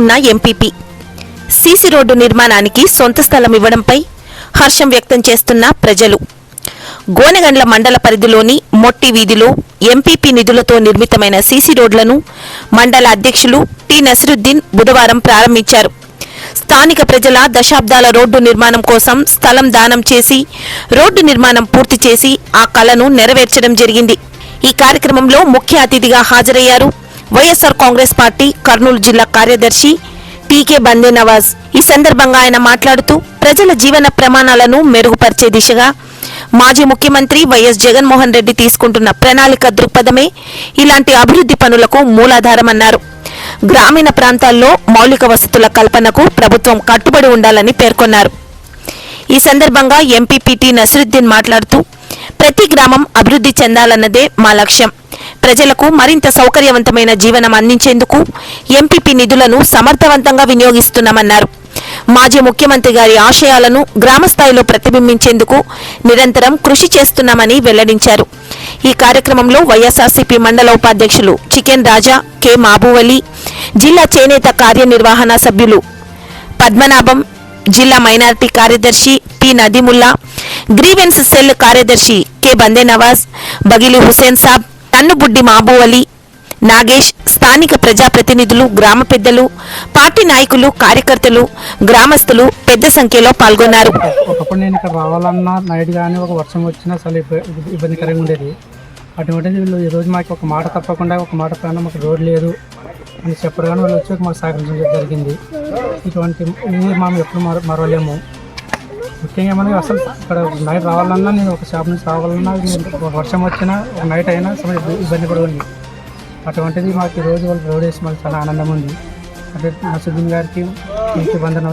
అందుకున్న MPP CC road నిర్మాణానికి సొంత స్థలం ఇవ్వడంపై హర్షం వ్యక్తం చేస్తున్న ప్రజలు. గోనెగండ్ల మండల పరిధిలోని మొట్టి వీధిలో ఎంపీపీ నిధులతో నిర్మితమైన సీసీ రోడ్లను మండల అధ్యక్షులు టి నసిరుద్దీన్ బుధవారం ప్రారంభించారు. స్థానిక ప్రజల దశాబ్దాల రోడ్డు నిర్మాణం కోసం స్థలం దానం చేసి రోడ్డు నిర్మాణం పూర్తి చేసి ఆ కలను నెరవేర్చడం జరిగింది. ఈ కార్యక్రమంలో ముఖ్య అతిథిగా హాజరయ్యారు వైఎస్ఆర్ కాంగ్రెస్ పార్టీ కర్నూలు జిల్లా కార్యదర్శి టీకే బందే నవాజ్ ఈ సందర్భంగా ఆయన మాట్లాడుతూ ప్రజల జీవన ప్రమాణాలను మెరుగుపరిచే దిశగా మాజీ ముఖ్యమంత్రి వైఎస్ జగన్మోహన్ రెడ్డి తీసుకుంటున్న ప్రణాళిక దృక్పథమే ఇలాంటి అభివృద్ధి పనులకు మూలాధారమన్నారు గ్రామీణ ప్రాంతాల్లో మౌలిక వసతుల కల్పనకు ప్రభుత్వం కట్టుబడి ఉండాలని పేర్కొన్నారు. ఈ సందర్భంగా ఎంపీపీటీ నసరుద్దీన్ మాట్లాడుతూ ప్రతి గ్రామం అభివృద్ధి చెందాలన్నదే మా లక్ష్యం. ప్రజలకు మరింత సౌకర్యవంతమైన జీవనం అందించేందుకు ఎంపీపీ నిధులను సమర్థవంతంగా వినియోగిస్తున్నామన్నారు. మాజీ ముఖ్యమంత్రి గారి ఆశయాలను గ్రామస్థాయిలో ప్రతిబింబించేందుకు నిరంతరం కృషి చేస్తున్నామని వెల్లడించారు. ఈ కార్యక్రమంలో వైఎస్ఆర్సీపీ మండల ఉపాధ్యక్షులు చికెన్ రాజా కె మాబువలి జిల్లా చేనేత కార్యనిర్వహణ సభ్యులు పద్మనాభం జిల్లా మైనారిటీ కార్యదర్శి పి నదీముల్లా గ్రీవెన్స్ సెల్ కార్యదర్శి కె బందే నవాజ్ బగిలి హుసేన్ సాబ్ తన్నుబుడ్డి మాబువలి నాగేష్ స్థానిక ప్రజాప్రతినిధులు గ్రామ పెద్దలు పార్టీ నాయకులు కార్యకర్తలు గ్రామస్తులు పెద్ద సంఖ్యలో పాల్గొన్నారు. ఒకప్పుడు నేను ఇక్కడ రావాలన్నా నైట్ కానీ ఒక వర్షం వచ్చినా చాలా ఇబ్బందికరంగా ఉండేది. అటువంటి వీళ్ళు ఈరోజు మాకు ఒక మాట తప్పకుండా ఒక మాట పైన మాకు రోడ్ లేదు అని చెప్పడం వాళ్ళు వచ్చి మాకు సహకరించడం జరిగింది. ఇటువంటి మేము ఎప్పుడు మర మరవలేము. ముఖ్యంగా మనకి అసలు ఇక్కడ నైట్ రావాలన్నా నేను ఒక షాప్ నుంచి రావాలన్నా ఒక వర్షం వచ్చినా ఒక నైట్ అయినా చాలా ఇబ్బంది ఇబ్బంది ఉంది. అటువంటిది మాకు ఈ రోజు వాళ్ళు రోడ్ వేసి మాకు చాలా ఆనందం ఉంది. అంటే నసుద్దీన్ గారికి ఇంటి బంధన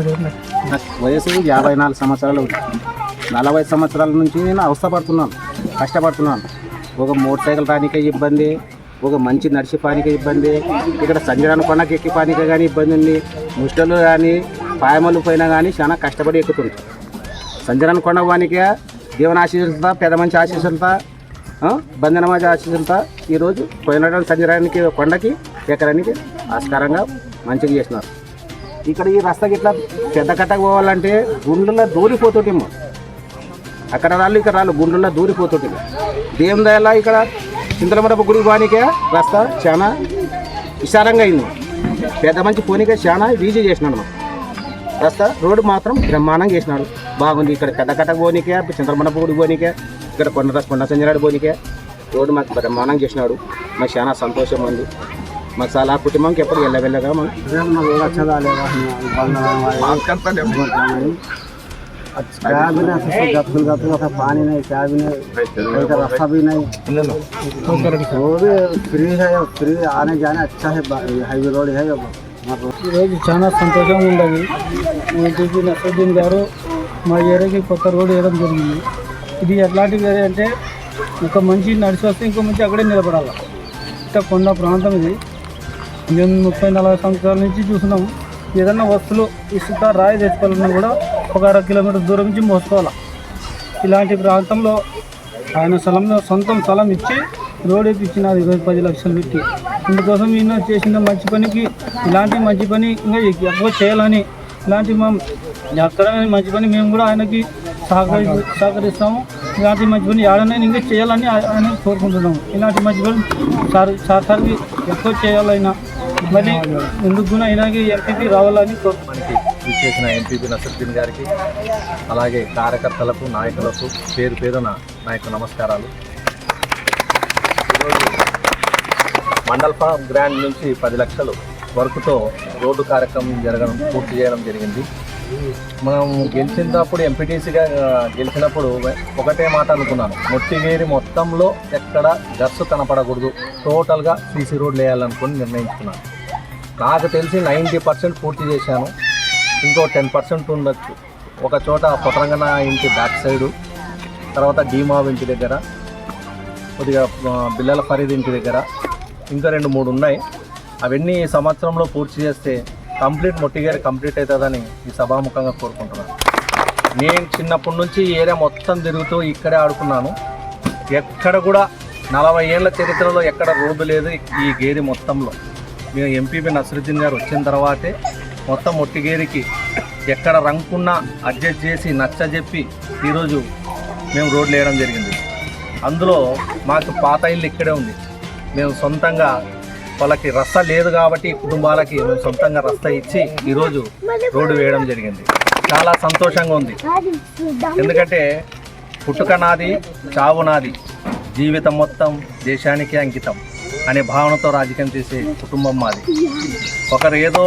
వయసు యాభై నాలుగు సంవత్సరాలు నలభై సంవత్సరాల నుంచి నేను అవస్థపడుతున్నాను కష్టపడుతున్నాను. ఒక మోటార్ సైకిల్ రానికే ఇబ్బంది ఒక మంచి నడిచి పానికే ఇబ్బంది ఇక్కడ సంజరాన కొండకి ఎక్కి పానికే కానీ ఇబ్బంది ఉంది. ముష్టలు కానీ పాయమలు పోయినా కానీ చాలా కష్టపడి ఎక్కుతుంది సంజరాన కొండ వానికే దేవుని ఆశీస్సులతో పెద్ద మంచి ఆశీస్సులతో బంధనమాజ ఆశీస్సులతో ఈరోజు పోయినటువంటి సంజరానికి కొండకి ఎకరానికి ఆస్కారంగా మంచిగా చేసినారు ఇక్కడ ఈ రస్తా ఇట్లా పెద్ద కట్టకు పోవాలంటే గుండెల్లో దూరిపోతుంటేమో అక్కడ రాళ్ళు ఇక్కడ రాళ్ళు గుండెల్లో దూరిపోతుంటే దేవుని దయలా ఇక్కడ చింతలమరపు గుడి పోనీకే రస్తా చాలా విశాలంగా అయింది. పెద్ద మంచి పోనీకే చాలా ఈజీ చేసినాడు మాకు రస్తా రోడ్డు మాత్రం బ్రహ్మాండంగా చేసినాడు బాగుంది ఇక్కడ పెద్ద కట్టకు పోనీకే చింతలమరపు గుడికి పోనీకే ఇక్కడ కొండ కొండ సంజరాడు పోనీకే రోడ్డు మాకు బ్రహ్మాండంగా చేసినాడు మాకు చాలా సంతోషం ఉంది మాకు చాలా కుటుంబంకి ఎప్పుడు వెళ్ళవెళ్ళగా మాకు क्या भी नहीं सब गतुल गतुल का पानी नहीं क्या भी नहीं कोई का रास्ता भी नहीं वो भी फ्री है फ्री आने जाने अच्छा है हाईवे रोड है अब हमारा रोड ఈరోజు చాలా సంతోషంగా ఉండదు టీపీ నసరుద్దీన్ గారు మా ఏరియాకి కొత్త రోడ్డు వేయడం జరిగింది. ఇది ఎట్లాంటిది అంటే ఒక మంచి నడిచి వస్తే ఇంకో మంచి అక్కడే నిలబడాలి. ఇంకా కొండ ప్రాంతం ఇది. మేము ముప్పై నలభై సంవత్సరాల నుంచి చూస్తున్నాం. ఏదన్నా వస్తువులు ఇసుక రాయి తెచ్చుకోవాలన్నా కూడా ఒక అర కిలోమీటర్ దూరం నుంచి మోసుకోవాలి. ఇలాంటి ప్రాంతంలో ఆయన స్థలంలో సొంతం స్థలం ఇచ్చి రోడ్ ఇప్పించినారు ఇరవై పది లక్షలు పెట్టి. ఇందుకోసం ఈయన చేసిన మంచి పనికి ఇలాంటి మంచి పని ఇంకా ఎక్కువ చేయాలని ఇలాంటి మా ఎక్కడైనా మంచి పని మేము కూడా ఆయనకి సహకరి సహకరిస్తాము. ఇలాంటి మంచి పని ఏడనైనా ఇంకా చేయాలని ఆయన కోరుకుంటున్నాము ఇలాంటి మంచి పని సార్ సార్ సార్కి ఎక్కువ చేయాలైనా మళ్ళీ ఎందుకు కూడా ఆయనకి ఎంపీపీ రావాలని కోరుకుంటున్నాను చేసిన ఎంపీపీ నసరుద్దీన్ గారికి అలాగే కార్యకర్తలకు నాయకులకు పేరు పేరున నా యొక్క నమస్కారాలు ఈరోజు మండల్ ఫామ్ గ్రాండ్ నుంచి పది లక్షలు వరకుతో రోడ్డు కార్యక్రమం జరగడం పూర్తి చేయడం జరిగింది. మనం గెలిచినప్పుడు ఎంపీటీసీగా గెలిచినప్పుడు ఒకటే మాట అనుకున్నాను. మొట్టివేరి మొత్తంలో ఎక్కడ గర్సు కనపడకూడదు. టోటల్గా సీసీ రోడ్లు వేయాలనుకుని నిర్ణయించుకున్నాను. నాకు తెలిసి నైంటీ పర్సెంట్ పూర్తి చేశాను. ఇంకో టెన్ పర్సెంట్ ఉండొచ్చు. ఒక చోట పొతరంగన ఇంటి బ్యాక్ సైడు తర్వాత డీమావ్ ఇంటి దగ్గర కొద్దిగా బిల్లల ఫరీద్ ఇంటి దగ్గర ఇంకా రెండు మూడు ఉన్నాయి. అవన్నీ ఈ సంవత్సరంలో పూర్తి చేస్తే కంప్లీట్ మొట్టిగారి కంప్లీట్ అవుతుందని ఈ సభాముఖంగా కోరుకుంటున్నాను. నేను చిన్నప్పటి నుంచి ఏరియా మొత్తం తిరుగుతూ ఇక్కడే ఆడుకున్నాను. ఎక్కడ కూడా నలభై ఏళ్ళ చరిత్రలో ఎక్కడ రోడ్డు లేదు ఈ గేరి మొత్తంలో. మేము ఎంపీపీ నసరుద్దీన్ గారు వచ్చిన తర్వాతే మొత్తం మొట్టిగేరికి ఎక్కడ రంకున్నా అడ్జస్ట్ చేసి నచ్చజెప్పి ఈరోజు మేము రోడ్లు వేయడం జరిగింది. అందులో మాకు పాత ఇల్లు ఇక్కడే ఉంది. మేము సొంతంగా వాళ్ళకి రస్త లేదు కాబట్టి కుటుంబాలకి మేము సొంతంగా రస్త ఇచ్చి ఈరోజు రోడ్డు వేయడం జరిగింది. చాలా సంతోషంగా ఉంది. ఎందుకంటే పుట్టుక నాది చావు నాది జీవితం మొత్తం దేశానికి అంకితం అనే భావనతో రాజకీయం చేసే కుటుంబం మాది. ఒకరు ఏదో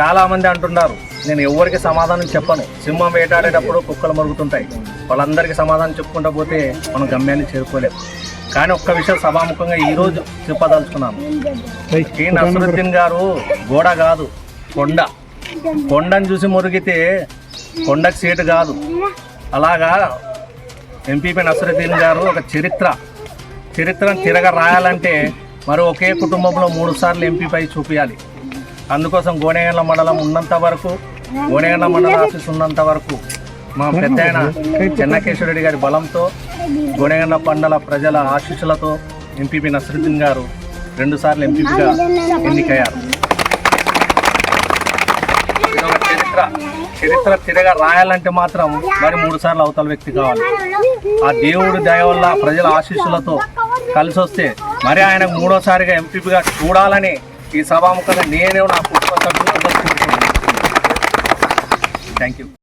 చాలామంది అంటున్నారు. నేను ఎవరికి సమాధానం చెప్పను. సింహం వేటాడేటప్పుడు కుక్కలు మరుగుతుంటాయి. వాళ్ళందరికీ సమాధానం చెప్పుకుంటా పోతే మనం గమ్యాన్ని చేరుకోలేము కానీ ఒక్క విషయం సభాముఖంగా ఈ రోజు చెప్పదలుచుకున్నాను. ఈ నసరుద్దీన్ గారు గోడ కాదు కొండ. కొండను చూసి మురిగితే కొండకు సీటు కాదు. అలాగా ఎంపీపీ నసరుద్దీన్ గారు ఒక చరిత్ర. చరిత్రను తిరగ రాయాలంటే మరి ఒకే కుటుంబంలో మూడు సార్లు ఎంపీపై చూపించాలి అందుకోసం గోనెగండ్ల మండలం ఉన్నంత వరకు గోనెగండ్ల మండల ఆఫీస్ ఉన్నంత వరకు మా పెద్ద ఆయన చెన్నకేశ్వరరెడ్డి గారి బలంతో గోనెగండ్ల మండల ప్రజల ఆశీస్సులతో ఎంపీపీ నసరుద్దీన్ గారు రెండుసార్లు ఎంపీపీగా ఎన్నికయ్యారు. చరిత్ర చరిత్ర తిరగ రాయాలంటే మాత్రం మరి మూడు సార్లు అవతల వ్యక్తి కావాలి. ఆ దేవుడి దయ వల్ల ప్రజల ఆశీస్సులతో కలిసి వస్తే మరి ఆయన మూడోసారిగా ఎంపీపీగా చూడాలని ఈ సభాముఖంగా నేనే నా కుటుంబ సభ్యులు థ్యాంక్ యూ